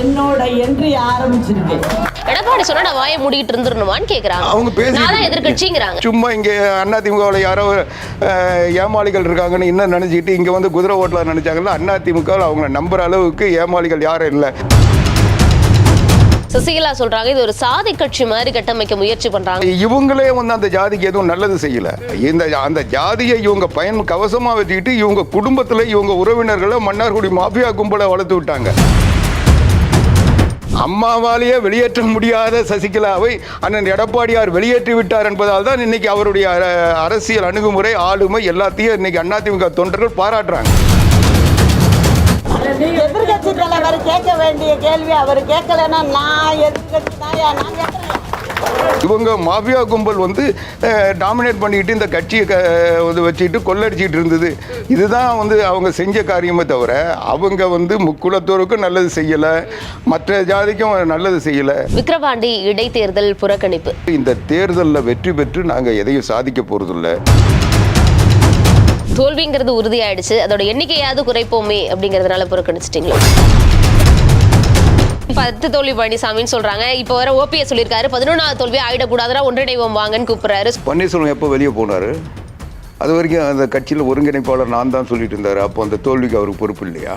என்னோட என்ட்ரி ஆரம்பிச்சிருக்கு. எடப்பாடி சொன்னா நான் வாயை மூடிட்டு இருந்துருணுமான்னு கேக்குறாங்க. அவங்க பேசி நான் தான் எதிர்கட்சிங்கிறாங்க சும்மா இங்கே அதிமுகவில் யாரோ ஏமாளிகள் இருக்காங்கன்னு இன்னும் நினச்சிக்கிட்டு இங்கே வந்து குதிரை ஓட்டலாம் நினச்சாங்கல்ல அதிமுகவில் அவங்கள நம்புற அளவுக்கு ஏமாளிகள் யாரும் இல்லை. சசிகலா சொல்றாங்க இது ஒரு சாதி கட்சி மாதிரி கட்டமைக்க முயற்சி பண்றாங்க. இவங்களே வந்து அந்த ஜாதிக்கு எதுவும் நல்லது செய்யல. இந்த அந்த ஜாதியை இவங்க பயன் கவசமா வச்சுக்கிட்டு இவங்க குடும்பத்துல இவங்க உறவினர்களை மன்னார்குடி மாஃபியா கும்பலை வளர்த்து விட்டாங்க. அம்மாவாலேயே வெளியேற்ற முடியாத சசிகலாவை அண்ணன் எடப்பாடியார் வெளியேற்றி விட்டார் என்பதால் தான் இன்னைக்கு அவருடைய அரசியல் அணுகுமுறை ஆளுமை எல்லாத்தையும் இன்னைக்கு அதிமுக தொண்டர்கள் பாராட்டுறாங்க. எதிர்கட்சி தலைவர் கேட்க வேண்டிய கேள்வி அவர் கேட்கலன்னா நான் எதிர்கட்சி தாயா நான் கேட்கிறேன் இவங்க மாஃபியா கும்பல் வந்து டாமினேட் பண்ணிக்கிட்டு இந்த கட்சியை வந்து வச்சுக்கிட்டு கொள்ளடிச்சிட்டு இருந்தது. இதுதான் வந்து அவங்க செஞ்ச காரியமே தவிர அவங்க வந்து முக்குலத்தோருக்கும் நல்லது செய்யலை மற்ற ஜாதிக்கும் நல்லது செய்யலை. விக்கிரவாண்டி இடைத்தேர்தல் புறக்கணிப்பு. இந்த தேர்தலில் வெற்றி பெற்று நாங்கள் எதையும் சாதிக்க போகிறதில்ல தோல்விங்கிறது உறுதியாயிடுச்சு. அதோட எண்ணிக்கையாவது குறைப்போமே அப்படிங்கறதுனால புறக்கணிச்சிட்டீங்களா? பத்து தோல்வி பழனிசாமின்னு சொல்றாங்க. இப்போ வர ஓபிஎஸ் சொல்லியிருக்காரு. பதினொன்றாவது தோல்வி ஆகிடக்கூடாதா ஒன்றிணைவோம் வாங்கன்னு கூப்பிடுறாரு. பன்னீர்செல்வம் எப்போ வெளியே போனார்? அது வரைக்கும் அந்த கட்சியில் ஒருங்கிணைப்பாளர் நான் தான் சொல்லிட்டு இருந்தார். அப்போ அந்த தோல்விக்கு அவருக்கு பொறுப்பு இல்லையா?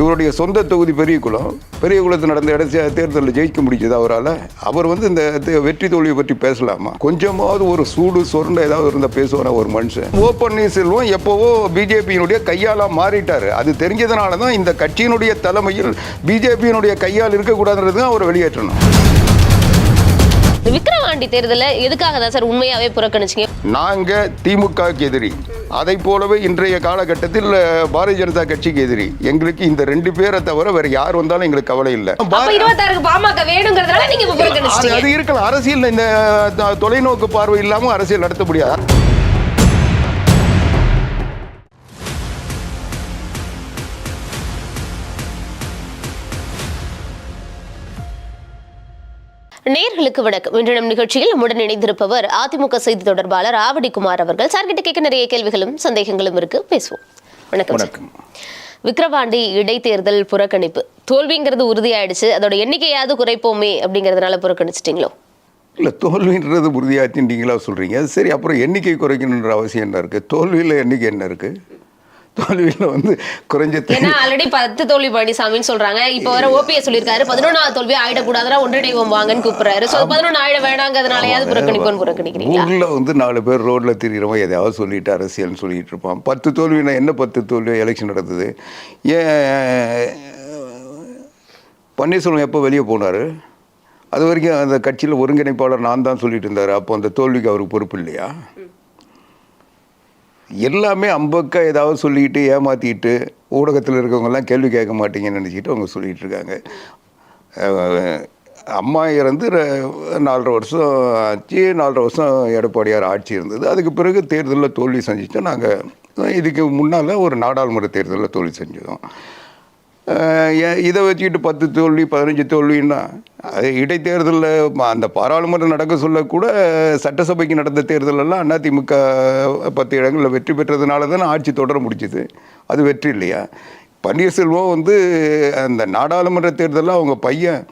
இவருடைய சொந்த தொகுதி பெரியகுளம் பெரியகுளத்தில் நடந்த இடத்த தேர்தலில் ஜெயிக்க முடிஞ்சது அவரால். அவர் வந்து இந்த வெற்றி தோல்வியை பற்றி பேசலாமா? கொஞ்சமாவது ஒரு சூடு சொருண்ட ஏதாவது இருந்தால் பேசுவாரா ஒரு மனுஷன்? ஓ பன்னீர்செல்வம் எப்போவோ பிஜேபியினுடைய கையாளாக மாறிட்டார். அது தெரிஞ்சதுனால தான் இந்த கட்சியினுடைய தலைமையில் பிஜேபியினுடைய கையால் இருக்கக்கூடாதுன்றது தான் அவர் வெளியேற்றணும். விக்கிரவாண்டி தேர்தலை எதுக்காக தான் சார் உண்மையாவே புறக்கணிச்சீங்க? நாங்கள் திமுகவுக்கு எதிரி. அதை போலவே இன்றைய காலகட்டத்தில் பாரதிய ஜனதா கட்சிக்கு எதிரி. எங்களுக்கு இந்த ரெண்டு பேரை தவிர வேற யார் வந்தாலும் எங்களுக்கு கவலை இல்லை. அது இருக்கலாம். அரசியல் இந்த தொலைநோக்கு பார்வை இல்லாமல் அரசியல் நடத்த முடியாது. நேர்களுக்கு வணக்கம். இன்று நம் நிகழ்ச்சியில் நம்முடன் இணைந்திருப்பவர் அதிமுக செய்தி தொடர்பாளர் ஆவடி குமார் அவர்கள். சார் கிட்ட கேட்க நிறைய கேள்விகளும் சந்தேகங்களும் இருக்கு. பேசுவோம். வணக்கம். வணக்கம். விக்கிரவாண்டி இடைத்தேர்தல் புறக்கணிப்பு. தோல்விங்கிறது உறுதியாயிடுச்சு. அதோட எண்ணிக்கையாவது குறைப்போமே அப்படிங்கறதுனால புறக்கணிச்சிட்டீங்களோ? இல்லை தோல்வின்றது உறுதியாச்சுட்டீங்களா சொல்கிறீங்க சரி அப்புறம் எண்ணிக்கை குறைக்கணுன்ற அவசியம் என்ன இருக்குது தோல்வியில் எண்ணிக்கை என்ன இருக்குது தோல்வியில் வந்து குறைஞ்ச ஏன்னா ஆல்ரெடி பத்து தோல்வி பழனிசாமின்னு சொல்றாங்க. இப்போ வர ஓபிஎஸ் சொல்லியிருக்காரு. பதினொன்றாவது தோல்வி ஆயிடக்கூடாதுன்னா ஒன்றிணைவோம் வாங்கன்னு கூப்பிடுறாரு. சோ பதினொன்று ஆயிட வேணாங்கிறதுனாலயாவது புறக்கணிப்போன்னு புறக்கணிக்கிறீங்களா? ஊரில் வந்து நாலு பேர் ரோட்டில் திரிகிறவன் எதையாவது சொல்லிட்டு அரசியல்னு சொல்லிட்டு இருப்பான். பத்து தோல்வினா என்ன பத்து தோல்வி எலெக்ஷன் நடந்தது? ஏன் பன்னீர்செல்வம் எப்போ வெளியே போனார்? அது வரைக்கும் அந்த கட்சியில் ஒருங்கிணைப்பாளர் நான் தான் சொல்லிட்டு இருந்தார். அப்போ அந்த தோல்விக்கு அவருக்கு பொறுப்பு இல்லையா? எல்லாமே அம்பக்கா ஏதாவது சொல்லிக்கிட்டு ஏமாற்றிட்டு ஊடகத்தில் இருக்கவங்கெல்லாம் கேள்வி கேட்க மாட்டீங்கன்னு நினச்சிட்டு அவங்க சொல்லிகிட்டு இருக்காங்க. அம்மா இறந்து நாலரை வருஷம் ஆச்சு. நாலரை வருஷம் எடப்பாடியார் ஆட்சி இருந்தது. அதுக்கு பிறகு தேர்தலில் தோல்வி செஞ்சுட்டோம் நாங்கள் இதுக்கு முன்னால் ஒரு நாடாளுமன்ற தேர்தலில் தோல்வி செஞ்சோம். இதை வச்சுக்கிட்டு பத்து தோல்வி பதினஞ்சு தோல்வின்னா அது இடைத்தேர்தலில் அந்த பாராளுமன்றம் நடக்க சொல்லக்கூட சட்டசபைக்கு நடந்த தேர்தலெல்லாம் அதிமுக பத்து இடங்களில் வெற்றி பெற்றதுனால தானே ஆட்சி தொடர முடிச்சுது அது வெற்றி இல்லையா? பன்னீர்செல்வம் வந்து அந்த நாடாளுமன்ற தேர்தலில் அவங்க பையன்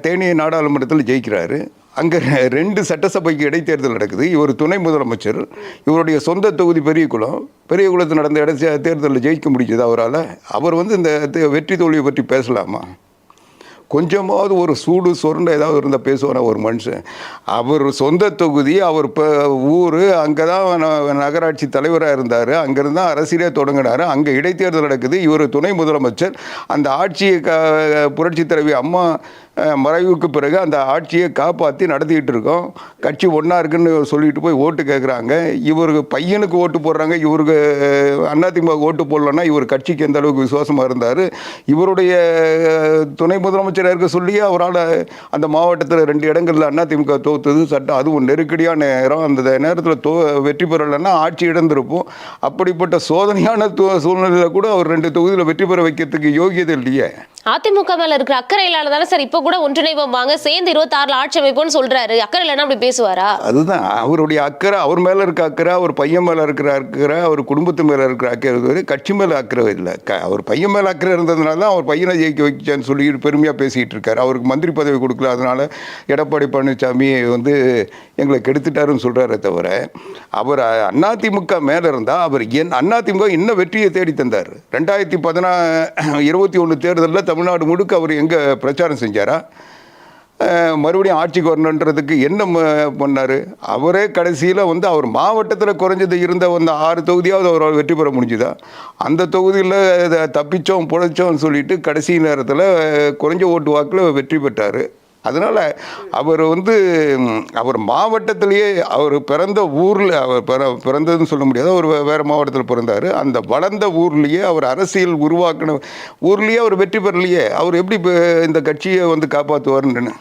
தேனி நாடாளுமன்றத்தில் ஜெயிக்கிறாரு. அங்கே ரெண்டு சட்டசபைக்கு இடைத்தேர்தல் நடக்குது. இவர் துணை முதலமைச்சர் இவருடைய சொந்த தொகுதி பெரியகுளம் பெரியகுளத்தில் நடந்த இட தேர்தலில் ஜெயிக்க முடிஞ்சது அவரால். அவர் வந்து இந்த வெற்றி தோல்வியை பற்றி பேசலாமா? கொஞ்சமாவது ஒரு சூடு சொருண்ட ஏதாவது இருந்தால் பேசுவாரா ஒரு மனுஷன். அவர் சொந்த தொகுதி அவர் இப்போ ஊர் அங்கே தான் நகராட்சி தலைவராக இருந்தார். அங்கேருந்து தான் அரசியலே தொடங்கினார். அங்கே இடைத்தேர்தல் நடக்குது. இவர் துணை முதலமைச்சர். அந்த ஆட்சியை க புரட்சி தலைவி அம்மா மறைவுக்கு பிறகு அந்த ஆட்சியை காப்பாற்றி நடத்திக்கிட்டு இருக்கோம். கட்சி ஒன்றா இருக்குன்னு சொல்லிட்டு போய் ஓட்டு கேட்குறாங்க இவருக்கு பையனுக்கு ஓட்டு போடுறாங்க. இவருக்கு அதிமுக ஓட்டு போடலன்னா இவர் கட்சிக்கு எந்த அளவுக்கு விசுவாசமாக இருந்தார்? இவருடைய துணை முதலமைச்சராக இருக்க சொல்லி அவரால் அந்த மாவட்டத்தில் ரெண்டு இடங்களில் அதிமுக தோத்துது. சட்டம் அதுவும் நெருக்கடியான நேரம். அந்த நேரத்தில் தோ வெற்றி பெறலைன்னா ஆட்சி இழந்திருப்போம். அப்படிப்பட்ட சோதனையான சூழ்நிலையில் கூட அவர் ரெண்டு தொகுதியில் வெற்றி பெற வைக்கிறதுக்கு யோகியதை இல்லையே. அதிமுக மேல இருக்கிற அக்கறையிலால தானே சார் இப்போ கூட ஒன்றிணைவோம் வாங்க சேர்ந்து இருபத்தி ஆறுல ஆட்சி அமைப்போம்னு சொல்றாரு. அக்கறை இல்லைன்னா அப்படி பேசுவாரா? அதுதான் அவருடைய அக்கறை அவர் மேலே இருக்க அக்கறை அவர் பையன் மேலே இருக்கிற அக்கறை அவர் குடும்பத்து மேலே இருக்கிற அக்கறை கட்சி மேல அக்கறை இல்லை. அவர் பையன் மேல அக்கறை இருந்ததுனால தான் அவர் பையனை ஜெயிக்க வைச்சேன்னு சொல்லி பெருமையாக பேசிக்கிட்டு இருக்காரு. அவருக்கு மந்திரி பதவி கொடுக்கல அதனால எடப்பாடி பழனிசாமி வந்து எங்களை கெடுத்துட்டாருன்னு சொல்கிறாரே தவிர அவர் அதிமுக மேலே இருந்தால் அவர் என் அதிமுக இன்னும் வெற்றியை தேடி தந்தார். ரெண்டாயிரத்தி பதினா இருபத்தி ஒன்று தேர்தலில் தமிழ்நாடு முழுக்க அவர் எங்கே பிரச்சாரம் செஞ்சாரா? மறுபடியும் ஆட்சிக்கு வரணுன்றதுக்கு என்ன பண்ணார்? அவரே கடைசியில் வந்து அவர் மாவட்டத்தில் குறைஞ்சது இருந்த அந்த ஆறு தொகுதியாவது அவரால் வெற்றி பெற முடிஞ்சுதா? அந்த தொகுதியில் தப்பிச்சோம் புழைச்சோம்னு சொல்லிட்டு கடைசி நேரத்தில் குறைஞ்ச ஓட்டு வாக்கில் வெற்றி பெற்றார். அதனால் அவர் வந்து அவர் மாவட்டத்திலேயே அவர் பிறந்த ஊரில் அவர் பிற பிறந்ததுன்னு சொல்ல முடியாது. அவர் வேறு மாவட்டத்தில் பிறந்தார். அந்த வளர்ந்த ஊர்லேயே அவர் அரசியல் உருவாக்கின ஊர்லேயே அவர் வெற்றி பெறலையே. அவர் எப்படி இந்த கட்சியை வந்து காப்பாற்றுவார்னு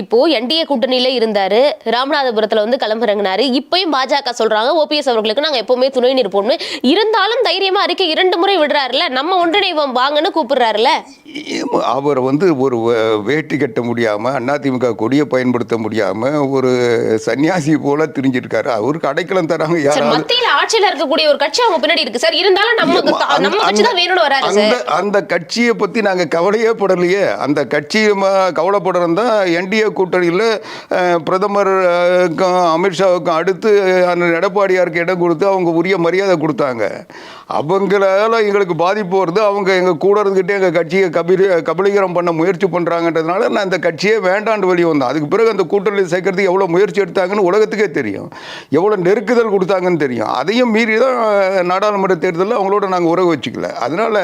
இப்போ என்டிஏ கூட்டணியில இருந்தாரு. ராமநாதபுரத்துல வந்து களம்பிறங்கினாரு இப்பயும் பாஜக சொல்றாங்க. ஓபிஎஸ் அவர்களுக்கு நாங்க எப்பவுமே துணை நிற்போம்னு இருந்தாலும் தைரியமா அறிக்கை இரண்டு முறை விடுறாருல நம்ம ஒன்றிணைவோம் வாங்கன்னு கூப்பிடுறாருல அவர் வந்து ஒரு வேட்டி கட்ட முடியாமல் அதிமுக கொடியை பயன்படுத்த முடியாமல் ஒரு சன்னியாசி போல திரிஞ்சிருக்காரு. அவருக்கு அடைக்கலம் தராங்க யாராவது ஆட்சியில இருக்கக்கூடிய ஒரு கட்சி அவங்க பின்னாடி இருக்கு. சார் இருந்தாலும் நம்ம அந்த- நம்ம கட்சி தான் வேணும்னு வராரு அந்த அந்த கட்சியை பற்றி நாங்கள் கவலையே படலையே. அந்த கட்சி கவலைப்படுறோம் தான் என்டிஏ கூட்டணியில் பிரதமர் அஹ், க்கும் அமித்ஷாவுக்கும் அடுத்து அந்த எடப்பாடியாருக்கு இடம் கொடுத்து அவங்க உரிய மரியாதை கொடுத்தாங்க. அவங்களால எங்களுக்கு பாதிப்பு வருது. அவங்க எங்கள் கூட இருந்துக்கிட்டே எங்கள் கட்சியை கபிலி கபலீகரம் பண்ண முயற்சி பண்ணுறாங்கன்றதுனால நான் இந்த கட்சியே வேண்டாண்டு வெளியே வந்தேன். அதுக்கு பிறகு அந்த கூட்டணி சேர்க்கறதுக்கு எவ்வளோ முயற்சி எடுத்தாங்கன்னு உலகத்துக்கே தெரியும். எவ்வளோ நெருக்குதல் கொடுத்தாங்கன்னு தெரியும். அதையும் மீறி தான் நாடாளுமன்ற தேர்தலில் அவங்களோட நாங்கள் உறவு வச்சுக்கல. அதனால்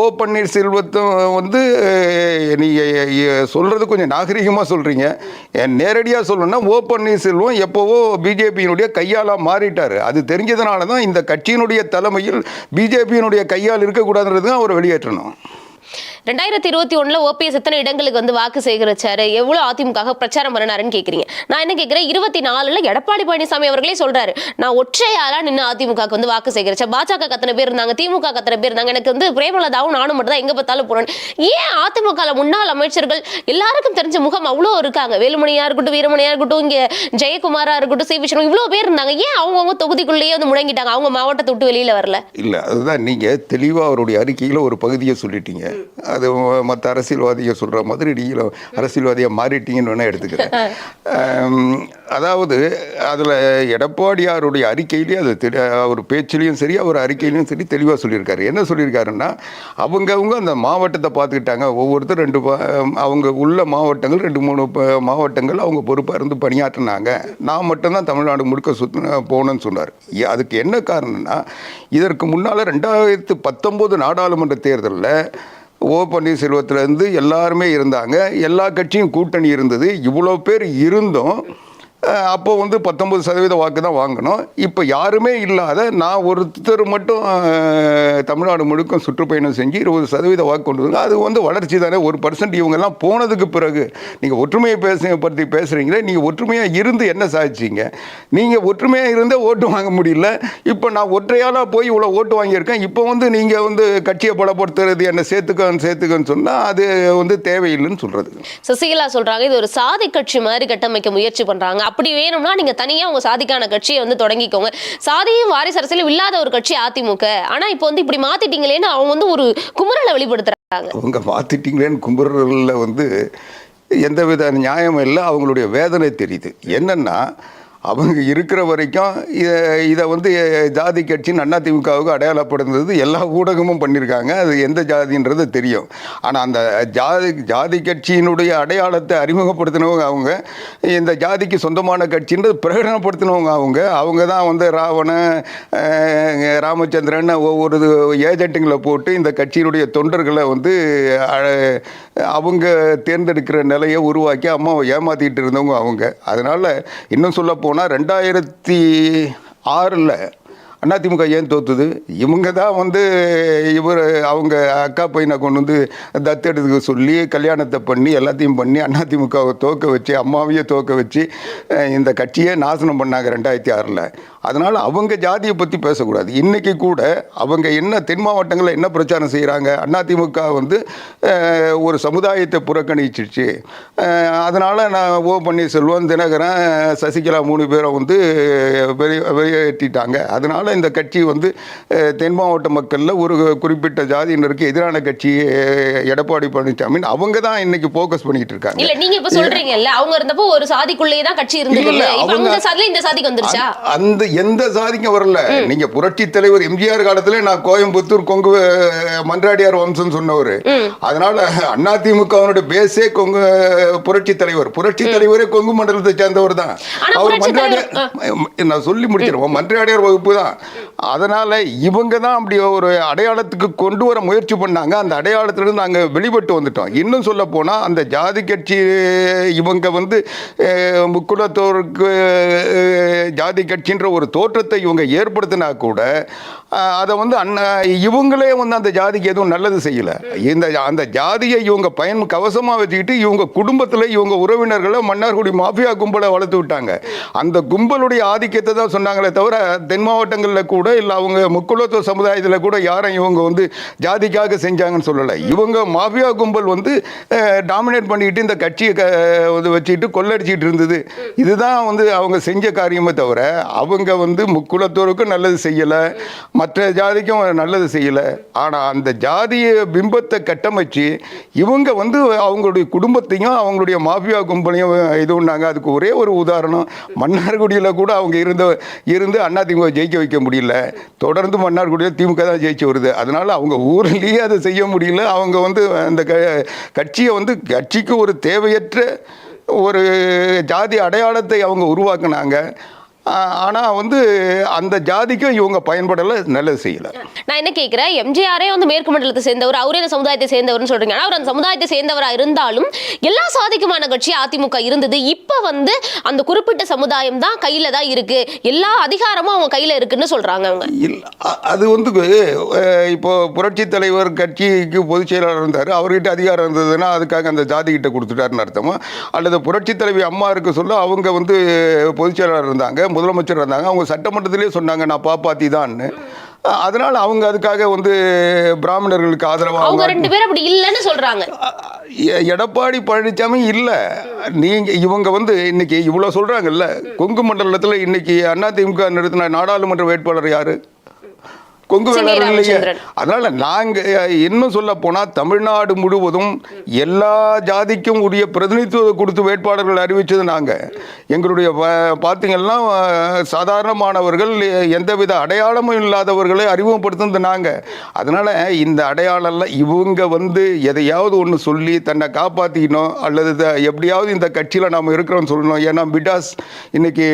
ஓ பன்னீர்செல்வத்தும் வந்து நீங்கள் சொல்கிறது கொஞ்சம் நாகரிகமாக சொல்கிறீங்க நேரடியாக சொல்லணும்னா ஓ பன்னீர்செல்வம் எப்போவோ பிஜேபியினுடைய கையாலாக மாறிட்டார். அது தெரிஞ்சதுனால தான் இந்த கட்சி கட்சியினுடைய தலைமையில் பிஜேபியினுடைய கையால் இருக்கக்கூடாதுன்றது தான் அவர் வெளியேற்றணும். ரெண்டாயிரத்தி இருபத்தி ஒன்றில் ஓபிஎஸ் எத்தனை இடங்களுக்கு வந்து வாக்கு சேகரிச்சாரு? எவ்வளோ அதிமுக பிரச்சாரம் பண்ணினாருன்னு கேட்குறீங்க நான் என்ன கேட்குறேன் இருபத்தி நாலுல எடப்பாடி பழனிசாமி அவர்களே சொல்கிறாரு நான் ஒற்றையாளா நின்று அதிமுக வந்து வாக்கு சேகரிச்சேன். பாஜக கத்தனை பேர் இருந்தாங்க திமுக கத்தனை பேர் இருந்தாங்க. எனக்கு வந்து பிரேமலதாவும் நானும் மட்டும் தான் பார்த்தாலும் போனேன் ஏன் அதிமுக முன்னாள் அமைச்சர்கள் எல்லாருக்கும் தெரிஞ்ச முகம் அவ்வளோ இருக்காங்க. வேலுமணியா இருக்கட்டும் வீரமணியா இருக்கட்டும் இங்கே ஜெயக்குமாரா இருக்கட்டும் சி. விஷ்ணு பேர் இருந்தாங்க. ஏன் அவங்கவுங்க தொகுதிக்குள்ளேயே வந்து முடங்கிட்டாங்க? அவங்க மாவட்டத்தை விட்டு வெளியில் வரல. இல்லை அதுதான் நீங்கள் தெளிவாக அவருடைய அறிக்கையில் ஒரு பகுதியை சொல்லிட்டீங்க. அது மற்ற அரசியல்வாதிகள் சொல்கிற மாதிரி நீங்களும் அரசியல்வாதியாக மாறிட்டீங்கன்னு வேணால் எடுத்துக்கிறேன். அதாவது அதில் எடப்பாடியாருடைய அறிக்கையிலேயே அது தெரி அவர் பேச்சிலையும் சரி அவர் அறிக்கையிலையும் சரி தெளிவாக சொல்லியிருக்காரு. என்ன சொல்லியிருக்காருன்னா அவங்கவுங்க அந்த மாவட்டத்தை பார்த்துக்கிட்டாங்க. ஒவ்வொருத்தர் ரெண்டு அவங்க உள்ள மாவட்டங்கள் ரெண்டு மூணு மாவட்டங்கள் அவங்க பொறுப்பாக இருந்து பணியாற்றினாங்க. நான் மட்டும்தான் தமிழ்நாடு முழுக்க சுத்த போகணும்னு சொன்னார். அதுக்கு என்ன காரணம்னா இதற்கு முன்னால் ரெண்டாயிரத்து பத்தொம்போது நாடாளுமன்ற தேர்தலில் ஓ பன்னீர்செல்வத்திலேருந்து எல்லாருமே இருந்தாங்க. எல்லா கட்சியும் கூட்டணி இருந்தது. இவ்வளோ பேர் இருந்தும் அப்போது அப்போ வந்து பத்தொம்பது சதவீத வாக்கு தான் வாங்கணும். இப்போ யாருமே இல்லாத நான் ஒருத்தர் மட்டும் தமிழ்நாடு முழுக்கும் சுற்றுப்பயணம் செஞ்சு இருபது சதவீத வாக்கு கொண்டு வந்து அது வந்து வளர்ச்சி தானே. ஒரு பர்சன்ட் இவங்கெல்லாம் போனதுக்கு பிறகு நீங்கள் ஒற்றுமையை பேச பற்றி பேசுகிறீங்களே நீங்கள் ஒற்றுமையாக இருந்து என்ன சாதிச்சீங்க? நீங்கள் ஒற்றுமையாக இருந்தே ஓட்டு வாங்க முடியல. இப்போ நான் ஒற்றையாளாக போய் இவ்வளோ ஓட்டு வாங்கியிருக்கேன். இப்போ வந்து நீங்கள் வந்து கட்சியை பலப்படுத்துறது என்னை சேர்த்துக்கன்னு சேர்த்துக்கன்னு சொன்னால் அது வந்து தேவையில்லைன்னு சொல்கிறது சசிகலா சொல்கிறாங்க இது ஒரு சாதி கட்சி மாதிரி கட்டமைக்க முயற்சி பண்ணுறாங்க அப்படி வேணும்னா நீங்க தனியா உங்க சாதிக்கான கட்சியை வந்து தொடங்கிக்கோங்க. சாதியும் வாரிசு அரசியலும் இல்லாத ஒரு கட்சி அதிமுக. ஆனா இப்போ வந்து இப்படி மாத்திட்டீங்களேன்னு அவங்க வந்து ஒரு குமுறலை வெளிப்படுத்துறாங்க. அவங்க மாத்திட்டீங்களேன்னு கும்புறல வந்து எந்தவித நியாயமும் இல்லை. அவங்களுடைய வேதனை தெரியுது. என்னென்னா அவங்க இருக்கிற வரைக்கும் இதை இதை வந்து ஜாதி கட்சின்னு அண்ணா திமுகவுக்கு அடையாளப்படுத்துறது எல்லா ஊடகமும் பண்ணியிருக்காங்க. அது எந்த ஜாதின்றது தெரியும். ஆனால் அந்த ஜாதி ஜாதி கட்சியினுடைய அடையாளத்தை அறிமுகப்படுத்தினவங்க அவங்க இந்த ஜாதிக்கு சொந்தமான கட்சின்றது பிரகடனப்படுத்தினவங்க அவங்க அவங்க தான் வந்து ராவணன் ராமச்சந்திரன் ஒவ்வொரு ஏஜென்ட்டுங்களை போட்டு இந்த கட்சியினுடைய தொண்டர்களை வந்து அவங்க தேர்ந்தெடுக்கிற நிலையை உருவாக்கி அம்மாவை ஏமாற்றிக்கிட்டு இருந்தவங்க அவங்க. அதனால் இன்னும் சொல்ல போனால் ரெண்டாயிரத்தி ஆறில் அதிமுக ஏன் தோத்துது? இவங்க தான் வந்து இவர் அவங்க அக்கா பையனை கொண்டு வந்து தத்தெடுத்துக்க சொல்லி கல்யாணத்தை பண்ணி எல்லாத்தையும் பண்ணி அதிமுகவை தோக்க வச்சு அம்மாவையே தோக்க வச்சு இந்த கட்சியே நாசனம் பண்ணாங்க ரெண்டாயிரத்தி ஆறில். அதனால் அவங்க ஜாதியை பற்றி பேசக்கூடாது. இன்றைக்கி கூட அவங்க என்ன தென் மாவட்டங்களில் என்ன பிரச்சாரம் செய்கிறாங்க அதிமுக வந்து ஒரு சமுதாயத்தை புறக்கணிச்சிருச்சு. அதனால் நான் ஓ பன்னீர்செல்வம் தினகரன் சசிகலா மூணு பேரை வந்து வெளியே வெளியேற்றிட்டாங்க. அதனால் இந்த கட்சி வந்து தென் மாவட்ட மக்களில் ஒரு குறிப்பிட்ட ஜாதியினருக்கு எதிரான கட்சி எடப்பாடி பழனிசாமி அவங்க தான் இன்னைக்கு ஃபோக்கஸ் பண்ணிட்டு இருக்காங்க. இல்ல நீங்க இப்ப சொல்றீங்கல்ல அவங்க இருந்தப்போ ஒரு சாதிக்குள்ளேயே தான் கட்சி இருந்தது. அவங்க- சாதியில இந்த சாதிக்கு வந்துருச்சா? அந்த- எந்த சாதிக்கும் வரல. நீங்க புரட்சி தலைவர் எம்ஜிஆர் காலத்துல நான் கோயம்புத்தூர் கொங்கு மன்றாடியார் வம்சம் சொன்னவர். அதனால அதிமுகவினுடைய பேஸே கொங்கு புரட்சி தலைவர். புரட்சி தலைவரே கொங்கு மண்டலத்தை சேர்ந்தவர் தான் அவர் மன்றாடியார் நான் சொல்லி முடிச்சிருவோம் மன்றாடியார் வகுப்பு தான். அதனால் இவங்க தான் அப்படி ஒரு அடையாளத்துக்கு கொண்டு வர முயற்சி பண்ணாங்க. அந்த அடையாளத்திலிருந்து நாங்கள் வெளிப்பட்டு வந்துட்டோம். இன்னும் சொல்ல போனால் அந்த ஜாதி கட்சி இவங்க வந்து முக்குலத்தோருக்கு ஜாதி கட்சின்ற ஒரு தோற்றத்தை இவங்க ஏற்படுத்தினா கூட அதை வந்து அண்ணா இவங்களே வந்து அந்த ஜாதிக்கு எதுவும் நல்லது செய்யலை. இந்த அந்த ஜாதியை இவங்க பயன் கவசமாக வச்சுக்கிட்டு இவங்க குடும்பத்தில் இவங்க உறவினர்களை மன்னார்குடி மாஃபியா கும்பலை வளர்த்து விட்டாங்க. அந்த கும்பலுடைய ஆதிக்கத்தை தான் சொன்னாங்களே தவிர தென் சமூகங்களில் கூட இல்லை அவங்க முக்குலத்துவ சமுதாயத்தில் கூட யாரும் இவங்க வந்து ஜாதிக்காக செஞ்சாங்கன்னு சொல்லலை. இவங்க மாஃபியா கும்பல் வந்து டாமினேட் பண்ணிக்கிட்டு இந்த கட்சியை க வந்து வச்சுக்கிட்டு கொள்ளடிச்சிட்டு இருந்தது. இதுதான் வந்து அவங்க செஞ்ச காரியமே தவிர அவங்க வந்து முக்குலத்தோருக்கும் நல்லது செய்யலை. மற்ற ஜாதிக்கும் நல்லது செய்யலை. ஆனால் அந்த ஜாதிய பிம்பத்தை கட்டமைச்சு இவங்க வந்து அவங்களுடைய குடும்பத்தையும் அவங்களுடைய மாஃபியா கும்பலையும் இது பண்ணாங்க. அதுக்கு ஒரே ஒரு உதாரணம் மன்னார்குடியில் கூட அவங்க இருந்த இருந்து அதிமுக ஜெயிக்க வைக்க முடியல. தொடர்ந்து மன்னார்குடியில் திமுக தான் ஜெயிச்சு வருது. அதனால அவங்க ஊர்லேயே அதை செய்ய முடியல. அவங்க வந்து அந்த க கட்சியை வந்து கட்சிக்கு ஒரு தேவையற்ற ஒரு ஜாதி அடையாளத்தை அவங்க உருவாக்குனாங்க. ஆனால் வந்து அந்த ஜாதிக்கும் இவங்க பயன்படலை நல்லது செய்யலை. நான் என்ன கேக்குறேன் எம்ஜிஆரே வந்து மேற்கு மண்டலத்தை சேர்ந்தவர் அவரே அந்த சமுதாயத்தை சேர்ந்தவர்னு சொல்றீங்க. ஆனா அவர் அந்த சமுதாயத்தை சேர்ந்தவரா இருந்தாலும் எல்லா சாதிக்குமான கட்சி அதிமுக இருந்தது. இப்ப வந்து அந்த குறிப்பிட்ட சமுதாயம் தான் கையில தான் இருக்கு. எல்லா அதிகாரமும் அவங்க கையில இருக்குன்னு சொல்றாங்க அவங்க. இல்ல அது வந்து இப்போ புரட்சி தலைவர் கட்சிக்கு பொதுச் செயலாளர் இருந்தார். அவர்கிட்ட அதிகாரம் இருந்ததுன்னா அதுக்காக அந்த ஜாதி கிட்ட கொடுத்துட்டாருன்னு அர்த்தமா? அல்லது புரட்சி தலைவி அம்மா இருக்க சொல்ல அவங்க வந்து பொதுச் செயலாளர் இருந்தாங்க. முதலமைச்சர் இருந்தாங்க. அவங்க சட்டமன்றத்திலே சொன்னாங்க நான் பாப்பாத்தி தான்னு அதனால அவங்க அதுக்காக வந்து பிராமணர்களுக்கு ஆதரவாக அவங்க ரெண்டு பேரும் அப்படி இல்லைன்னு சொல்றாங்க. எடப்பாடி பழனிசாமி இல்லை. நீங்கள் இவங்க வந்து இன்னைக்கு இவ்வளோ சொல்கிறாங்கல்ல கொங்கு மண்டலத்தில் இன்னைக்கு அதிமுக நிறுத்தின நாடாளுமன்ற வேட்பாளர் யாரு? கொங்கு வேளாளர் இல்லையே. அதனால நாங்க இன்னும் சொல்ல போனா தமிழ்நாடு முழுவதும் எல்லா ஜாதிக்கும் உரிய பிரதிநிதித்துவம் கொடுத்து வேட்பாளர்கள் அறிவிச்சது நாங்க. எங்களுடைய பார்த்தீங்கன்னா சாதாரணமானவர்கள் எந்தவித அடையாளமும் இல்லாதவர்களை அறிமுகப்படுத்துனது நாங்க. அதனால இந்த அடையாளம்லாம் இவங்க வந்து எதையாவது ஒன்று சொல்லி தன்னை காப்பாற்றிக்கணும் அல்லது த- எப்படியாவது இந்த கட்சியில் நாம் இருக்கிறோம்னு சொல்லணும். ஏன்னா மிடாஸ் இன்னைக்கு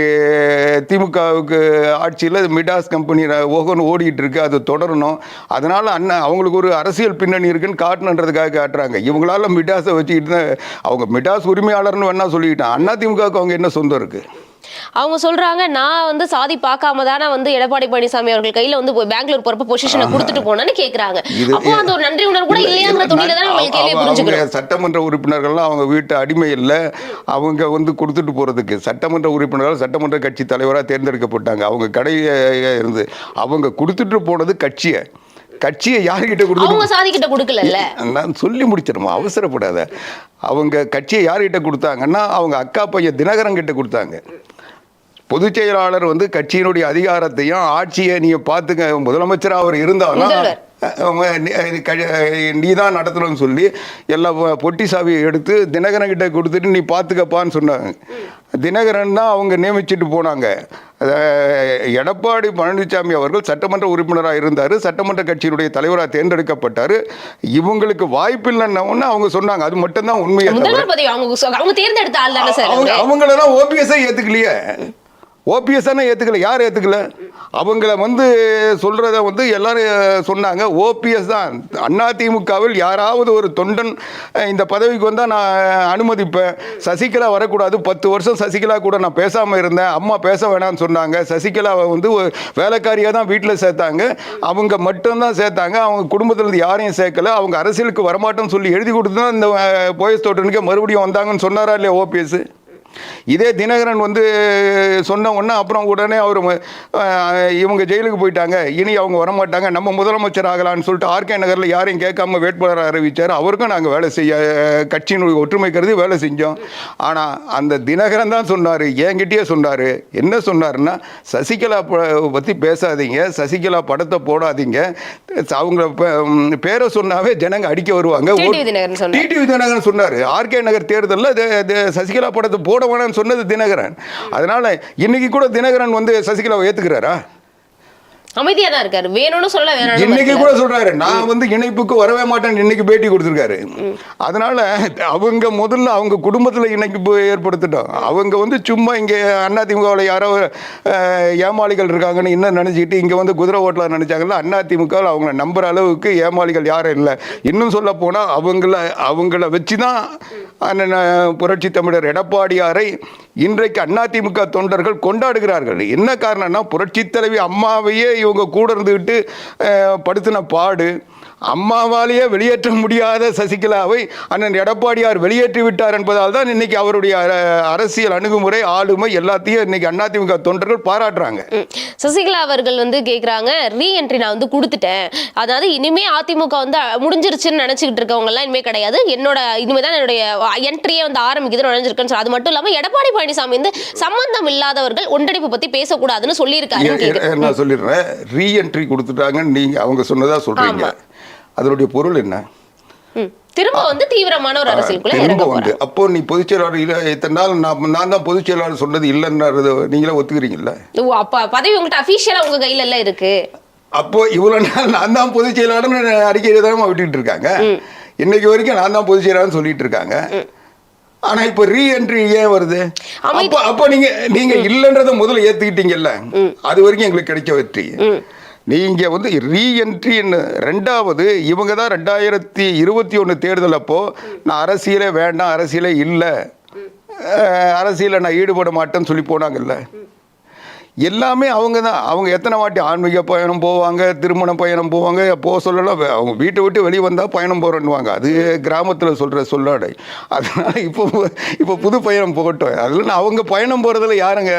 திமுகவுக்கு ஆட்சியில் மிடாஸ் கம்பெனி ஓகோன்னு ஓடிட்டு இருக்கு. அது தொடரணும். அதனால் அண்ணன் அவங்களுக்கு ஒரு அரசியல் பின்னணி இருக்குன்னு காட்டணுன்றதுக்காக காட்டுறாங்க. இவங்களால மிடாஸை வச்சுக்கிட்டு தான் அவங்க மிடாஸ் உரிமையாளர்னு வேணால் சொல்லிக்கிட்டான். அண்ணா திமுகவுக்கு அவங்க என்ன சொந்தம் இருக்குது அவங்க சொல்றாங்க நான் வந்து சாதி பார்க்காம தானே வந்து எடப்பாடி பழனிசாமி அவர்கள் கையில வந்து போய் பெங்களூர் போறப்ப பொசிஷனை கொடுத்துட்டு போனேன்னு அப்போ அந்த ஒரு நன்றி உணர்வு கூட இல்லையாங்கிற துணியில தான் நம்ம புரிஞ்சுக்கிறோம். சட்டமன்ற உறுப்பினர்கள்லாம் அவங்க வீட்டு அடிமை இல்லை. அவங்க வந்து கொடுத்துட்டு போறதுக்கு சட்டமன்ற உறுப்பினர்கள் சட்டமன்ற கட்சி தலைவராக தேர்ந்தெடுக்கப்பட்டாங்க. அவங்க கடை அஹ், இருந்து அவங்க கொடுத்துட்டு போனது கட்சியை. கட்சியை யார்கிட்ட கொடுத்துட்டு அவங்க சாதி கிட்ட கொடுக்கலல்ல. நான் சொல்லி முடிச்சிடுமா அவசரப்படாத. அவங்க கட்சியை யார்கிட்ட கொடுத்தாங்கன்னா அவங்க அக்கா பையன் தினகரன் கிட்ட கொடுத்தாங்க. பொதுச் செயலாளர் வந்து கட்சியினுடைய அதிகாரத்தையும் ஆட்சியை நீ பார்த்துக்க முதலமைச்சராக அவர் இருந்தாலும். நீ தான் நடத்தணும்னு சொல்லி எல்லா பொட்டி சாவியை எடுத்து தினகரன் கிட்ட கொடுத்துட்டு நீ பார்த்துக்கப்பான்னு சொன்னாங்க. தினகரன் தான் அவங்க நியமிச்சிட்டு போனாங்க. எடப்பாடி பழனிசாமி அவர்கள் சட்டமன்ற உறுப்பினராக இருந்தார். சட்டமன்ற கட்சியினுடைய தலைவராக தேர்ந்தெடுக்கப்பட்டார். இவங்களுக்கு வாய்ப்பில்லைன்னு ஒன்று அவங்க சொன்னாங்க. அது மட்டும்தான் உண்மையை தவிர முதல்வர் பதவி அவங்க தேர்ந்தெடுத்த அவங்க? அவங்களெல்லாம் ஓபிஎஸ்ஸே ஏற்றுக்கலையே ஓபிஎஸ் தானே ஏற்றுக்கல யார் ஏற்றுக்கல அவங்கள வந்து சொல்கிறத வந்து எல்லாரும் சொன்னாங்க. ஓபிஎஸ் தான். அதிமுகவில் யாராவது ஒரு தொண்டன் இந்த பதவிக்கு வந்தால் நான் அனுமதிப்பேன். சசிகலா வரக்கூடாது. பத்து வருஷம் சசிகலா கூட நான் பேசாமல் இருந்தேன். அம்மா பேச வேணாம்னு சொன்னாங்க. சசிகலாவை வந்து வேலைக்காரியாக தான் வீட்டில் சேர்த்தாங்க. அவங்க மட்டும்தான் சேர்த்தாங்க. அவங்க குடும்பத்திலேருந்து யாரையும் சேர்க்கல. அவங்க அரசியலுக்கு வரமாட்டோம்னு சொல்லி எழுதி கொடுத்து தான் இந்த போயஸ் தோட்டனுக்கு மறுபடியும் வந்தாங்கன்னு சொன்னாரா இல்லையா ஓபிஎஸ்? இதே தினகரன் வந்து சொன்ன உடனே அப்புறம் உடனே அவர் இவங்க ஜெயிலுக்கு போயிட்டாங்க. இனி அவங்க வரமாட்டாங்க. நம்ம முதலமைச்சர் ஆகலாம்னு சொல்லிட்டு ஆர்கே நகரில் யாரையும் கேட்காம வேட்பாளர் அறிவிச்சார். அவருக்கும் நாங்கள் வேலை செய்ய கட்சியினுடைய ஒற்றுமை கருதி வேலை செஞ்சோம். ஆனால் அந்த தினகரன் தான் சொன்னார் என்கிட்டயே சொன்னார். என்ன சொன்னாருன்னா சசிகலா பற்றி பேசாதீங்க. சசிகலா படத்தை போடாதீங்க. அவங்க பேரை சொன்னாவே ஜனங்க அடிக்க வருவாங்க. டிடிவி தினகரன் சொன்னார். ஆர்கே நகர் தேர்தலில் சசிகலா படத்தை போட வேணாம்னு சொன்னது தினகரன். அதனால இன்னைக்கு கூட தினகரன் வந்து சசிகலாவை ஏத்துக்கிறாரா? அமைதியா தான் இருக்காரு. வேணும்னு சொல்ல வேணும்னு இன்னைக்கு கூட சொல்றாரு நான் வந்து இணைப்புக்கு வரவே மாட்டேன்னு இன்னைக்கு பேட்டி கொடுத்துருக்காரு. அதனால அவங்க முதல்ல அவங்க குடும்பத்துல இணைப்பு ஏற்படுத்திட்டோம். அவங்க வந்து சும்மா இங்க அதிமுகவில் யாரோ ஏமாளிகள் இருக்காங்கன்னு இன்னும் நினைச்சிட்டு இங்க வந்து குதிரை ஓட்டல நினைச்சாங்கல்ல அதிமுக அவங்கள நம்புற அளவுக்கு ஏமாளிகள் யாரும் இல்லை. இன்னும் சொல்ல போனா அவங்கள அவங்கள வச்சு தான் அண்ணன் புரட்சி தமிழர் எடப்பாடியாரை இன்றைக்கு அதிமுக தொண்டர்கள் கொண்டாடுகிறார்கள். என்ன காரணம்னா புரட்சி தலைவி அம்மாவையே இவங்க கூட இருந்துக்கிட்டு படுத்தின பாடு அம்மாவாலேயே வெளியேற்ற முடியாத சசிகலாவை அண்ணன் எடப்பாடியார் வெளியேற்றி விட்டார் என்பதால் தான் இன்னைக்கு அவருடைய அரசியல் அணுகுமுறை ஆளுமை எல்லாத்தையும் இன்னைக்கு அதிமுக தொண்டர்கள் பாராட்டுறாங்க. சசிகலா அவர்கள் வந்து கேக்குறாங்க ரீஎன்ட்ரி நான் வந்து கொடுத்துட்டேன். அதாவது இனிமே அதிமுக வந்து முடிஞ்சிருச்சுன்னு நினைச்சுக்கிட்டு இருக்கவங்க எல்லாம் இனிமே கிடையாது. என்னோட இனிமே தான் என்னுடைய என்ட்ரியே வந்து ஆரம்பிக்குது நுழைஞ்சிருக்குன்னு சொல்லி அது மட்டும் இல்லாம எடப்பாடி பழனிசாமி வந்து சம்பந்தம் இல்லாதவர்கள் ஒன்றடிப்பு பத்தி பேசக்கூடாதுன்னு எ- நான் சொல்லிடுறேன். ரீஎன்ட்ரி கொடுத்துட்டாங்கன்னு நீங்க அவங்க சொன்னதா சொல்றீங்க. அதனுடைய பொருள் என்ன. திரும்ப வந்து தீவிரமான ஒரு அரசியலுக்குள்ள திரும்ப வந்து. அப்போ நீ பொதுச் செயலாளர் இல்லை இத்தனை நாள் நான் நான் தான் பொதுச் செயலாளர் சொன்னது இல்லைன்றது நீங்களே ஒத்துக்கிறீங்கல்ல? ஓ அப்ப பதவி உங்கள்கிட்ட அபிஷியலா உங்க கையில எல்லாம் இருக்கு. அப்போ இவ்வளவு நாள் நான் தான் பொதுச் செயலாளர்னு அறிக்கை தான் விட்டுட்டு இருக்காங்க? இன்னைக்கு வரைக்கும் நான் தான் பொதுச் செயலாளர்னு சொல்லிட்டு இருக்காங்க. ஆனா இப்போ ரீஎன்ட்ரி ஏன் வருது? அப்போ அப்போ நீங்க நீங்க இல்லைன்றத முதல்ல ஏத்துக்கிட்டீங்கல்ல? அது வரைக்கும் எங்களுக்கு கிடைச்ச வெற்றி. நீங்க வந்து ரீஎன்ட்ரின்னு ரெண்டாவது இவங்க தான் ரெண்டாயிரத்தி இருபத்தி ஒன்று தேர்தல் அப்போ நான் அரசியலே வேண்டாம் அரசியலே இல்லை. அரசியலில் நான் ஈடுபட மாட்டேன்னு சொல்லி போனாங்கல்ல. எல்லாமே அவங்க தான். அவங்க எத்தனை வாட்டி ஆன்மீக பயணம் போவாங்க திருமண பயணம் போவாங்க போக சொல்லலாம் அவங்க வீட்டை விட்டு வெளியே வந்தால் பயணம் போகிறேன்னுவாங்க அது கிராமத்தில் சொல்கிற சொல்லாடை. அதனால் இப்போ இப்போ புது பயணம் போகட்டும். அதில் அவங்க பயணம் போகிறதுல யாருங்க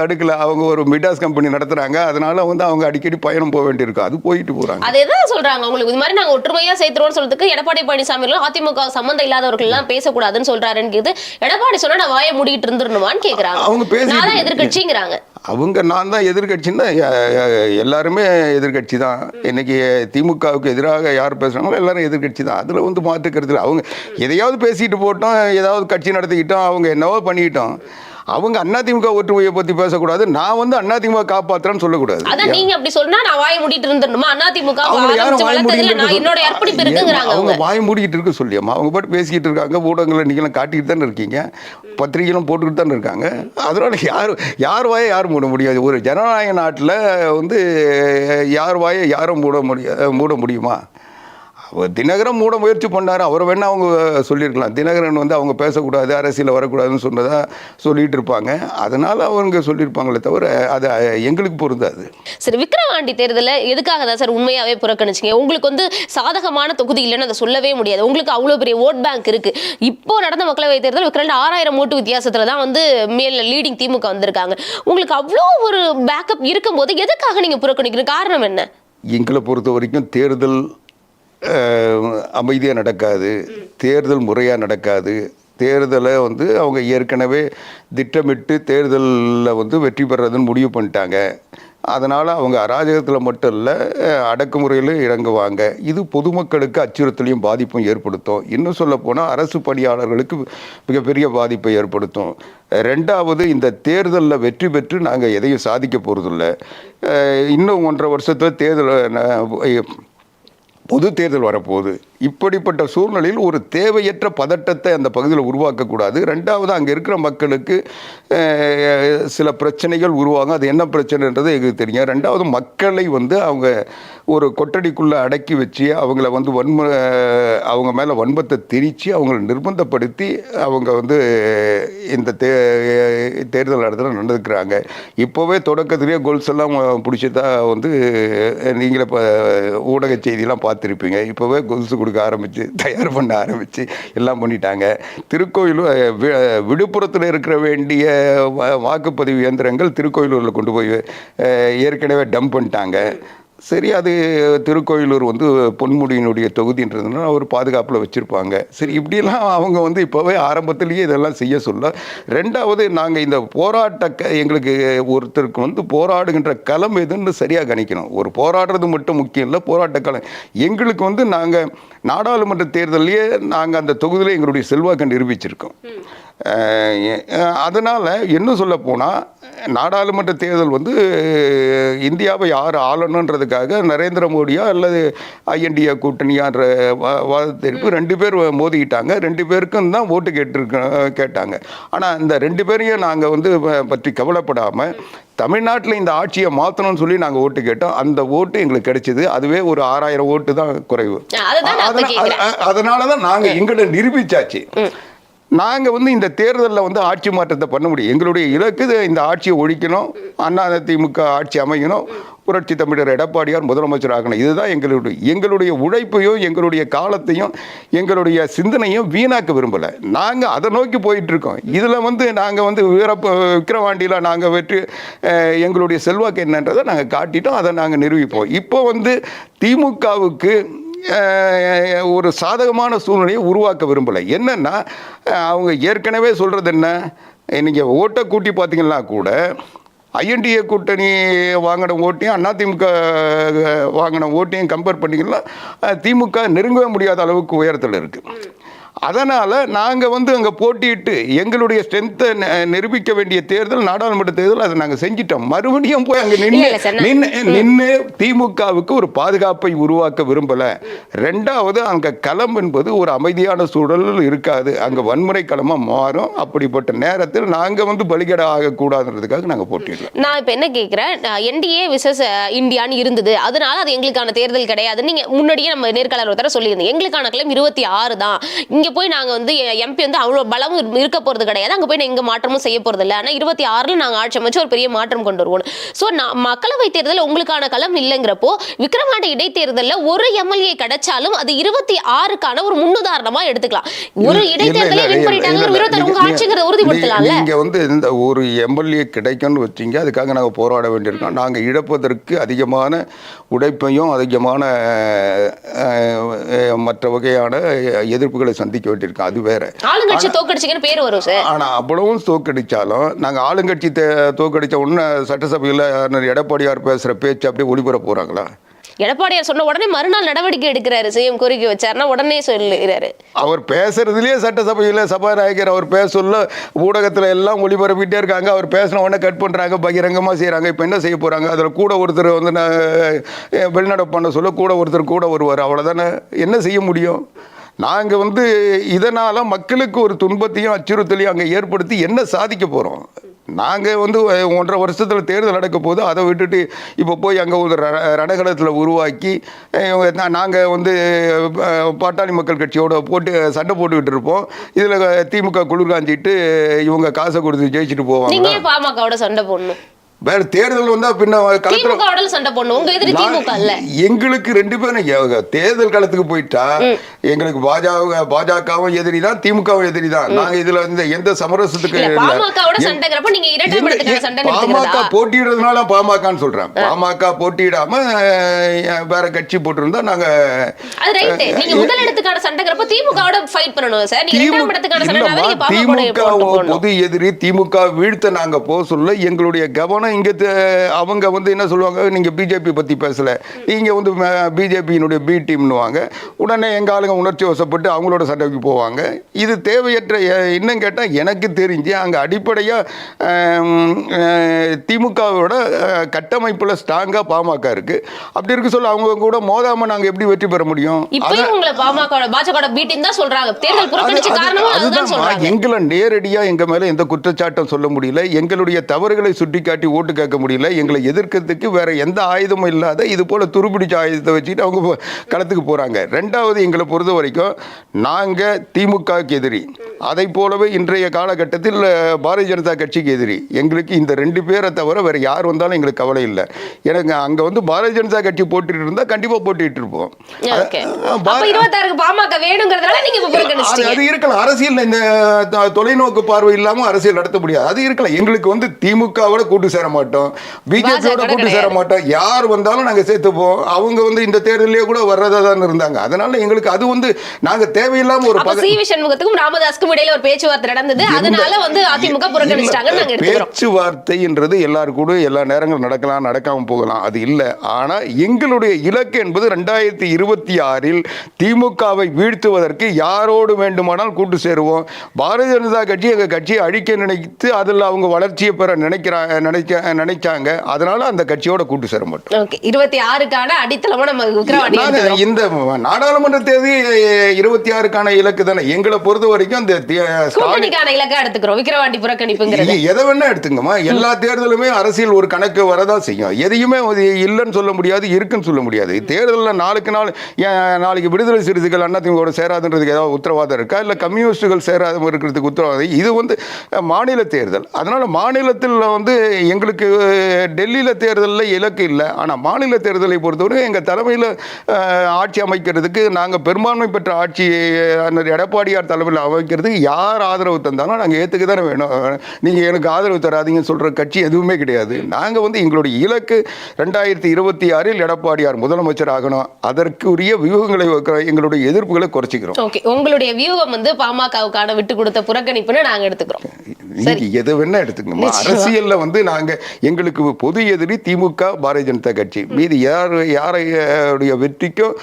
தடுக்கல? அவங்க ஒரு மிடாஸ் கம்பெனி நடத்துகிறாங்க அதனால வந்து அவங்க அடிக்கடி பயணம் போக வேண்டியிருக்கும் அது போயிட்டு போகிறாங்க அதேதான் சொல்றாங்க? உங்களுக்கு இது மாதிரி நாங்க ஒற்றுமையா சேர்த்துருவோம்னு சொல்றதுக்கு எடப்பாடி பழனிசாமி அதிமுக சம்பந்தம் இல்லாதவர்கள் எல்லாம் பேசக்கூடாதுன்னு சொல்றாருன்னு கேக்குது. எடப்பாடி சொன்னா நான் வாயை மூடிட்டு இருந்துடணுமான்னு கேக்குறாங்க. அவங்க தான் எதிர்கட்சிங்கிறாங்க அவங்க நான் தான் எதிர்கட்சின்னா எல்லாருமே எதிர்கட்சி தான் இன்றைக்கி திமுகவுக்கு எதிராக யார் பேசுகிறாங்களோ எல்லாரும் எதிர்கட்சி தான் அதில் வந்து மாற்றுக்கிறது இல்லை. அவங்க எதையாவது பேசிட்டு போட்டோம் ஏதாவது கட்சி நடத்திக்கிட்டோம் அவங்க என்னவோ பண்ணிக்கிட்டோம் அவங்க அதிமுக ஒற்றுமையை பற்றி பேசக்கூடாது. நான் வந்து அதிமுக காப்பாற்றுறேன்னு சொல்லக்கூடாது. அதான் நீங்க அப்படி சொன்னா நான் வாயை மூடிட்டு இருந்துடணுமா? அதிமுக அவங்க வாய் மூடிக்கிட்டு இருக்க சொல்லியம்மா? அவங்க பாட்டு பேசிக்கிட்டு இருக்காங்க ஊடகங்களை நீங்களும் காட்டிக்கிட்டு தானே இருக்கீங்க. பத்திரிகைகளும் போட்டுக்கிட்டு தானே இருக்காங்க. அதனால யார் யார் வாயை யாரும் மூட முடியாது. ஒரு ஜனநாயக நாட்டில் வந்து யார் வாயை யாரும் மூட முடிய மூட முடியுமா? அவர் தினகரன் மூட முயற்சி பண்ணார். அவர் வேணா அவங்க சொல்லியிருக்கலாம் தினகரன் வந்து அவங்க பேசக்கூடாது அரசியலில் வரக்கூடாதுன்னு சொன்னதா சொல்லிட்டு இருப்பாங்க. அதனால அவங்க சொல்லியிருப்பாங்களே தவிர அது எங்களுக்கு பொருந்தாது. சரி விக்ரவாண்டி தேர்தலில் எதுக்காக தான் சார் உண்மையாவே புறக்கணிச்சிங்க? உங்களுக்கு வந்து சாதகமான தொகுதி இல்லைன்னு அதை சொல்லவே முடியாது. உங்களுக்கு அவ்வளோ பெரிய ஓட் பேங்க் இருக்கு. இப்போ நடந்த மக்களவை தேர்தல் விக்ரவாண்டி ஆறாயிரம் ஓட்டு வித்தியாசத்துல தான் வந்து மேல் லீடிங் திமுக வந்திருக்காங்க. உங்களுக்கு அவ்வளோ ஒரு பேக்கப் இருக்கும்போது எதுக்காக நீங்க புறக்கணிக்கிற காரணம் என்ன? எங்களை பொறுத்த வரைக்கும் தேர்தல் அமைதியாக நடக்காது தேர்தல் முறையாக நடக்காது. தேர்தலை வந்து அவங்க ஏற்கனவே திட்டமிட்டு தேர்தலில் வந்து வெற்றி பெறதுன்னு முடிவு பண்ணிட்டாங்க. அதனால் அவங்க அராஜகத்தில் மட்டும் இல்லை அடக்குமுறையில் இறங்குவாங்க. இது பொதுமக்களுக்கு அச்சுறுத்தலையும் பாதிப்பும் ஏற்படுத்தும். இன்னும் சொல்லப்போனால் அரசு பணியாளர்களுக்கு மிகப்பெரிய பாதிப்பை ஏற்படுத்தும். ரெண்டாவது இந்த தேர்தலில் வெற்றி பெற்று நாங்கள் எதையும் சாதிக்க போகிறதில்ல இன்னும் ஒன்றரை வருஷத்தில் தேர்தல் பொது தேர்தல் வரப்போகுது. இப்படிப்பட்ட சூழ்நிலையில் ஒரு தேவையற்ற பதட்டத்தை அந்த பகுதியில் உருவாக்கக்கூடாது. ரெண்டாவது அங்கே இருக்கிற மக்களுக்கு சில பிரச்சனைகள் உருவாகும். அது என்ன பிரச்சனைன்றது எங்களுக்கு தெரியும். ரெண்டாவது மக்களை வந்து அவங்க ஒரு கொட்டடிக்குள்ளே அடக்கி வச்சு அவங்கள வந்து வன்ம அவங்க மேலே வன்மத்தை திரித்து அவங்கள நிர்பந்தப்படுத்தி அவங்க வந்து இந்த தே தேர்தல் இடத்துல நடந்துக்கிறாங்க. இப்போவே தொடக்கத்திலேயே கோல்ஸ் எல்லாம் பிடிச்சதா வந்து நீங்களே இப்போ ஊடக செய்தியெல்லாம் பார்த்துருப்பீங்க இப்போவே கொலுசு கொடுக்க ஆரம்பித்து தயார் பண்ண ஆரம்பித்து எல்லாம் பண்ணிட்டாங்க. திருக்கோயிலூர் வி- விழுப்புரத்தில் இருக்கிற வேண்டிய வா- வாக்குப்பதிவு இயந்திரங்கள் திருக்கோயிலூரில் கொண்டு போய் ஏற்கனவே டம்ப் பண்ணிட்டாங்க. சரி அது திருக்கோயிலூர் வந்து பொன்முடியினுடைய தொகுதின்றதுனால அவர் பாதுகாப்பில் வச்சுருப்பாங்க. சரி இப்படியெல்லாம் அவங்க வந்து இப்போவே ஆரம்பத்திலேயே இதெல்லாம் செய்ய சொல்ல ரெண்டாவது நாங்கள் இந்த போராட்ட க எங்களுக்கு ஒருத்தருக்கு வந்து போராடுகின்ற களம் எதுன்னு சரியாக கணிக்கணும். ஒரு போராடுறது மட்டும் முக்கியம் இல்லை போராட்ட களம். எங்களுக்கு வந்து நாங்கள் நாடாளுமன்ற தேர்தலையே நாங்கள் அந்த தொகுதியில் எங்களுடைய செல்வாக்கை நிரூபிச்சிருக்கோம். அதனால் என்ன சொல்ல போனால் நாடாளுமன்ற தேர்தல் வந்து இந்தியாவை யார் ஆளணுன்றதுக்காக நரேந்திர மோடியா அல்லது ஐஎன்டிஏ கூட்டணியான்ற வாதத்திற்கு ரெண்டு பேர் மோதிக்கிட்டாங்க. ரெண்டு பேருக்கும் தான் ஓட்டு கேட்டிருக்க கேட்டாங்க. ஆனால் இந்த ரெண்டு பேரையும் நாங்கள் வந்து பற்றி கவலைப்படாமல் தமிழ்நாட்டில் இந்த ஆட்சியை மாற்றணும்னு சொல்லி நாங்கள் ஓட்டு கேட்டோம். அந்த ஓட்டு எங்களுக்கு கிடைச்சது. அதுவே ஒரு ஆறாயிரம் ஓட்டு தான் குறைவு. அதனால தான் நாங்கள் எங்களை நிரூபிச்சாச்சு. நாங்கள் வந்து இந்த தேர்தலில் வந்து ஆட்சி மாற்றத்தை பண்ண முடியும். எங்களுடைய இலக்கு இந்த ஆட்சியை ஒழிக்கணும் அண்ணா திமுக ஆட்சி அமையணும் புரட்சி தமிழர் எடப்பாடியார் முதலமைச்சர் ஆகணும். இதுதான் எங்களுடைய எங்களுடைய உழைப்பையும் எங்களுடைய காலத்தையும் எங்களுடைய சிந்தனையும் வீணாக்க விரும்பலை. நாங்கள் அதை நோக்கி போயிட்டுருக்கோம். இதில் வந்து நாங்கள் வந்து வீரப்ப விக்கிரவாண்டியில் நாங்கள் வெற்றி எங்களுடைய செல்வாக்கு என்னன்றதை நாங்கள் காட்டிட்டோம். அதை நாங்கள் நிரூபிப்போம். இப்போ வந்து திமுகவுக்கு ஒரு சாதகமான சூழ்நிலையை உருவாக்க விரும்பலை. என்னென்னா அவங்க ஏற்கனவே சொல்கிறது என்ன? நீங்கள் ஓட்டை கூட்டி பார்த்தீங்கன்னா கூட ஐஎன்டிஏ கூட்டணி வாங்கின ஓட்டையும் அதிமுக வாங்கின ஓட்டையும் கம்பேர் பண்ணிங்கன்னா திமுக நெருங்கவே முடியாத அளவுக்கு உயரத்தில் இருக்குது அதனால் நாங்கள் வந்து அங்கே போட்டியிட்டு எங்களுடைய ஸ்ட்ரென்த்தை நிரூபிக்க வேண்டிய தேர்தல் நாடாளுமன்ற தேர்தல் அதை நாங்கள் செஞ்சிட்டோம். மறுபடியும் போய் அங்கே நின்று நின்று நின்று திமுகவுக்கு ஒரு பாதுகாப்பை உருவாக்க விரும்பலை. ரெண்டாவது அங்கே களம் என்பது ஒரு அமைதியான சூழல் இருக்காது. அங்கே வன்முறை களமாக மாறும். அப்படிப்பட்ட நேரத்தில் நாங்கள் வந்து பலிகடை ஆகக்கூடாதுன்றதுக்காக நாங்கள் போட்டியிடலாம் நான் இப்ப என்ன கேக்குறேன்? என்டிஏ விசஸ் இந்தியான்னு இருந்தது. அதனால அது எங்களுக்கான தேர்தல் கிடையாது. நீங்க முன்னாடியே நம்ம நேர்காணல் ஒருத்தர சொல்லியிருந்தோம் எங்களுக்கான கிளம் இருபத்தி ஆறு தான். இங்க போய் நாங்க வந்து எம்பி வந்து அவ்வளவு பலமும் இரு- இருக்க போறது கிடையாது. அங்க போய் எங்க மாற்றமும் செய்ய போறது இல்லை. ஆனா இருபத்தி ஆறுல நாங்க ஆட்சி அமைச்சு ஒரு பெரிய மாற்றம் கொண்டு வருவோம். சோ மக்களவை தேர்தல் உங்களுக்கான களம் இல்லைங்கிறப்போ விக்ரவாண்டி இடைத்தேர்தல்ல ஒரு எம்எல்ஏ கிடைச்சாலும் அது இருபத்தி ஆறுக்கான ஒரு முன்னுதாரணமா எடுத்துக்கலாம். ஒரு இடைத்தேர்தலை வின் பண்ணிட்டாங்க ஒரு ஆட்சிங்கிறத உறுதிப்படுத்தலாம்ல? வந்து இந்த ஒரு எம்எல்ஏ கிடைக்கும்னு வச்சீங்க அதுக்காக நாங்கள் போராட வேண்டியிருக்கோம். நாங்கள் இழப்பதற்கு அதிகமான உழைப்பையும் அதிகமான மற்ற வகையான எதிர்ப்புகளை சந்திக்க வேண்டியிருக்கோம் அது வேற. ஆளுங்கட்சி தோக்கடிச்சிங்கன்னு பேர் வரும் சார். ஆனா அவ்வளவும் தோக்கடிச்சாலும் நாங்க ஆளுங்கட்சி தோக்கடிச்ச உடனே சட்டசபையில் எடப்பாடியார் பேசுற பேச்சு அப்படியே ஒளிபரப்ப போறாங்களா? எடப்பாடியார் சொன்ன உடனே மறுநாள் நடவடிக்கை எடுக்கிறாரு சிஎம் கோரிக்கை வச்சாருன்னா உடனே சொல்லுகிறாரு. அவர் பேசுறதுலயே சட்டசபையில் சபாநாயகர் அவர் பேச சொல்ல ஊடகத்தில் எல்லாம் ஒளிபரப்பிட்டே இருக்காங்க. அவர் பேசின உடனே கட் பண்ணுறாங்க பகிரங்கமாக செய்கிறாங்க இப்போ என்ன செய்ய போகிறாங்க அதில் கூட ஒருத்தர் வந்து வெளிநடப்பு பண்ண சொல்ல கூட ஒருத்தர் கூட வருவார். அவ்வளோதானே என்ன செய்ய முடியும்? நாங்கள் வந்து இதனால் மக்களுக்கு ஒரு துன்பத்தையும் அச்சுறுத்தலையும் அங்கே ஏற்படுத்தி என்ன சாதிக்க போகிறோம் நாங்கள் வந்து ஒன்றரை வருஷத்தில் தேர்தல் நடக்க போது அதை விட்டுட்டு இப்போ போய் அங்கே ஒரு ர- உருவாக்கி நாங்கள் வந்து பாட்டாளி மக்கள் கட்சியோட போட்டு சண்டை போட்டுக்கிட்டு இருப்போம். இதில் திமுக குளிர்காஞ்சிட்டு இவங்க காசை கொடுத்து ஜெயிச்சுட்டு போவாங்க பாமகவோட சண்டை போடணும்? வேற தேர்தல் வந்தால் பின்ன களத்தில் சண்டை போடணும். உங்க எதிரி திமுக இல்ல. எங்களுக்கு ரெண்டு பேரும் தேர்தல் களத்துக்கு போயிட்டா எங்களுக்கு பாஜக பாஜகவும் எதிரி தான் திமுகவும் எதிரி தான். நாங்க இதுல இந்த எந்த சமரசத்துக்கு பாமக? போட்டியிடுறதுனால பாமகன்னு சொல்றேன். பாமக போட்டியிடாம வேற கட்சி போட்டிருந்தா நாங்க திமுக பொது எதிரி திமுக வீழ்த்த நாங்க போக சொல்ல எங்களுடைய கவனம் இங்கே அவங்க வந்து என்ன சொல்லுவாங்க நீங்கள் பிஜேபி பற்றி பேசலை. நீங்கள் வந்து பிஜேபியினுடைய பி டீம்னுவாங்க உடனே எங்கள் ஆளுங்க உணர்ச்சி வசப்பட்டு அவங்களோட சண்டைக்கு போவாங்க. இது தேவையற்ற இன்னும் கேட்டால் எனக்கு தெரிஞ்சு அங்கே அடிப்படையாக திமுகவோட கட்டமைப்பில் ஸ்ட்ராங்காக பாமக இருக்குது அப்படி இருக்க சொல்ல அவங்க கூட மோதாமல் நாங்கள் எப்படி வெற்றி பெற முடியும்? எங்களை நேரடியா எங்க மேல எந்த குற்றச்சாட்டும் சொல்ல முடியல. எங்களுடைய தவறுகளை சுட்டிக்காட்டி ஓட்டு கேட்க முடியல. எங்களை எதிர்க்கிறதுக்கு வேற எந்த ஆயுதமும் இல்லாத இது போல துருப்பிடிச்ச ஆயுதத்தை வச்சுட்டு அவங்க களத்துக்கு போறாங்க. ரெண்டாவது எங்களை பொறுத்த வரைக்கும் நாங்க திமுகவுக்கு எதிரி. அதை போலவே இன்றைய காலகட்டத்தில் பாரதிய ஜனதா கட்சிக்கு எதிரி. எங்களுக்கு இந்த ரெண்டு பேரை தவிர வேற யார் வந்தாலும் எங்களுக்கு கவலை இல்லை. எனக்கு அங்க வந்து பாரதிய ஜனதா கட்சி போட்டிட்டு இருந்தா கண்டிப்பா போட்டிட்டு இருப்போம். அது இருக்கலாம். அரசியல் இந்த தொலைநோக்கு பார்வை இல்லாம அரசியல் நடத்த முடியாது. அது இருக்கலாம். எங்களுக்கு வந்து திமுகவோட கூட்டு சேர மாட்டோம் பிஜேபியோட கூட்டு சேர. மாட்டோம் யார் வந்தாலும் நாங்க சேர்த்துப்போம். அவங்க வந்து இந்த தேர்தலே கூட வர்றதா தான் இருந்தாங்க. அதனால எங்களுக்கு அது வந்து நாங்க தேவையில்லாம ஒரு சி வி சண்முகத்துக்கும் ராமதாஸ்க்கும் இடையில ஒரு பேச்சுவார்த்தை நடந்தது. அதனால வந்து அதிமுக நாங்க எடுத்துக்கிறோம். பேச்சுவார்த்தைன்றது எல்லாரு கூட எல்லா நேரங்களும் நடக்கலாம் நடக்காம போகலாம். அது இல்லை. ஆனா எங்களுடைய இலக்கு என்பது ரெண்டாயிரத்தி இருபத்தி ஆறில் திமுகவை வீழ்த்துவதற்கு யாரோடு வேண்டுமானால் கூட்டு சேருவோம். பாரதிய ஜனதா கட்சி எங்க கட்சியை அழிக்க நினைத்து அதில் அவங்க வளர்ச்சியை பெற நினைக்கிறாங்க நினைக்க நினைச்சாங்க. அதனால அந்த கட்சியோட கூட்டு சேர மாட்டோம். ஓகே. இருபத்தி ஆறுக்கான அடித்தளமா நம்ம விக்ரவாண்டி. இந்த நாடாளுமன்ற தேதி இருபத்தி ஆறுக்கான இலக்கு தானே. எங்களை பொறுத்த வரைக்கும் இந்த தி- ஸ்டாலின் கூட்டணிக்கான இலக்கா எடுத்துக்கிறோம். விக்கிரவாண்டி புறக்கணிப்புங்கிறது. எதை வேணா எடுத்துங்கம்மா. எல்லா தேர்தலுமே அரசியல் ஒரு கணக்கு வரதான் செய்யும். எதையுமே இல்லைன்னு சொல்ல முடியாது இருக்குன்னு சொல்ல முடியாது. தேர்தலில் நாளுக்கு நாள் நாளைக்கு விடுதலை சிறுத்தைகள் அதிமுக சேராதுன்றதுக்கு ஏதாவது உத்தரவாதம் இருக்கா? இல்லை கம்யூனிஸ்டுகள் சேராத இருக்கிறதுக்கு உத்தரவாதம்? இது வந்து மாநில தேர்தல். அதனால மாநிலத்தில் வந்து எங்களுக்கு டெல்லியில் தேர்தலில் இலக்கு இல்லை. ஆனால் மாநில தேர்தலை பொறுத்தவரை எங்கள் தலைமையில் ஆட்சி அமைக்கிறதுக்கு நாங்கள் பெரும்பான்மை பெற்ற ஆட்சி எடப்பாடியார் தலைமையில் அமைக்கிறதுக்கு யார் ஆதரவு தந்தாலும் நாங்கள் ஏற்றுக்க தானே வேணும். நீங்கள் எனக்கு ஆதரவு தராதீங்கன்னு சொல்கிற கட்சி எதுவுமே கிடையாது. நாங்கள் வந்து எங்களுடைய இலக்கு ரெண்டாயிரத்தி இருபத்தி ஆறில் எடப்பாடியார் முதலமைச்சர் ஆகணும். அதற்குரிய வியூகங்களை எங்களுடைய எதிர்ப்புகளை குறைச்சிக்கிறோம். ஓகே உங்களுடைய வியூகம் வந்து பாமகவுக்கான விட்டு கொடுத்த புறக்கணிப்புன்னு நாங்க எடுத்துக்கிறோம். நீங்க எதை வேணா எடுத்துக்கோமா நிச்சயமா. அரசியல்ல வந்து நாங்க எங்களுக்கு பொது எதிரி திமுக பாரதிய ஜனதா கட்சி. மீதி யார் யாருடைய வெற்றிக்கும்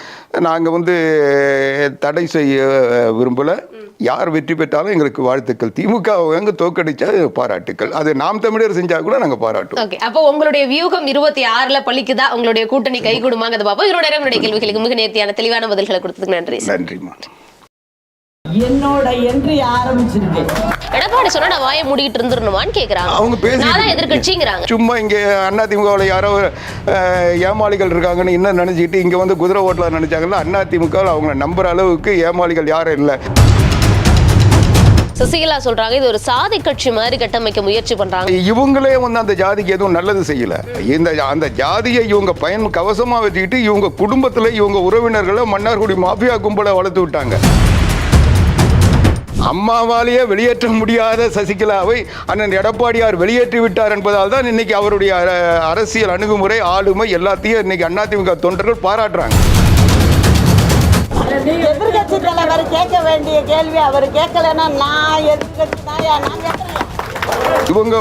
நாங்க வந்து தடை செய்ய விரும்பல. யார் வெற்றி பெற்றாலும் எங்களுக்கு வாழ்த்துக்கள். திமுக அவங்க தோக்கடிச்சா பாராட்டுக்கள். அது நாம் தமிழர் செஞ்சா கூட நாங்க பாராட்டுவோம். ஓகே அப்போ உங்களுடைய வியூகம் இருபத்தி ஆறுல பலிக்குதா? உங்களுடைய கூட்டணி கை கொடுமாங்கிறத பார்ப்போம். என்னுடைய கேள்விகளுக்கு மிக நேர்த்தியான தெளிவான பதில்களை கொடுத்ததுக்கு நன்றி. சார். என்னோட என்ட்ரி ஆரம்பிச்சிருக்கு. எடப்பாடி சொன்னா நான் வாயை மூடிட்டு இருந்துடணுமான்னு கேக்குறாங்க. அவங்க பேசி எதிர்கட்சிங்கிறாங்க சும்மா இங்கே அதிமுகவில் யாரோ அஹ், ஏமாளிகள் இருக்காங்கன்னு இன்னும் நினச்சிக்கிட்டு இங்கே வந்து குதிரை ஓட்டலாம் நினச்சாங்கல்ல அதிமுகவில் அவங்கள நம்புற அளவுக்கு ஏமாளிகள் யாரும் இல்லை. சசிகலா சொல்றாங்க இது ஒரு சாதி கட்சி மாதிரி கட்டமைக்க முயற்சி பண்றாங்க. இவங்களே வந்து அந்த ஜாதிக்கு எதுவும் நல்லது செய்யல. இந்த அந்த ஜாதியை இவங்க பயன் கவசமா வச்சுக்கிட்டு இவங்க குடும்பத்துல இவங்க உறவினர்களை மன்னார்குடி மாஃபியா கும்பலை வளர்த்து விட்டாங்க. அம்மாவாலேயே வெளியேற்ற முடியாத சசிகலாவை அண்ணன் எடப்பாடியார் வெளியேற்றி விட்டார் என்பதால் தான் இன்னைக்கு அவருடைய அர- அரசியல் அணுகுமுறை ஆளுமை எல்லாத்தையும் இன்னைக்கு அதிமுக தொண்டர்கள் பாராட்டுறாங்க. எதிர்கட்சி தலைவர் கேட்க வேண்டிய கேள்வி அவர் கேட்கலன்னா நான் எதிர்கட்சி தான் நான் இவங்க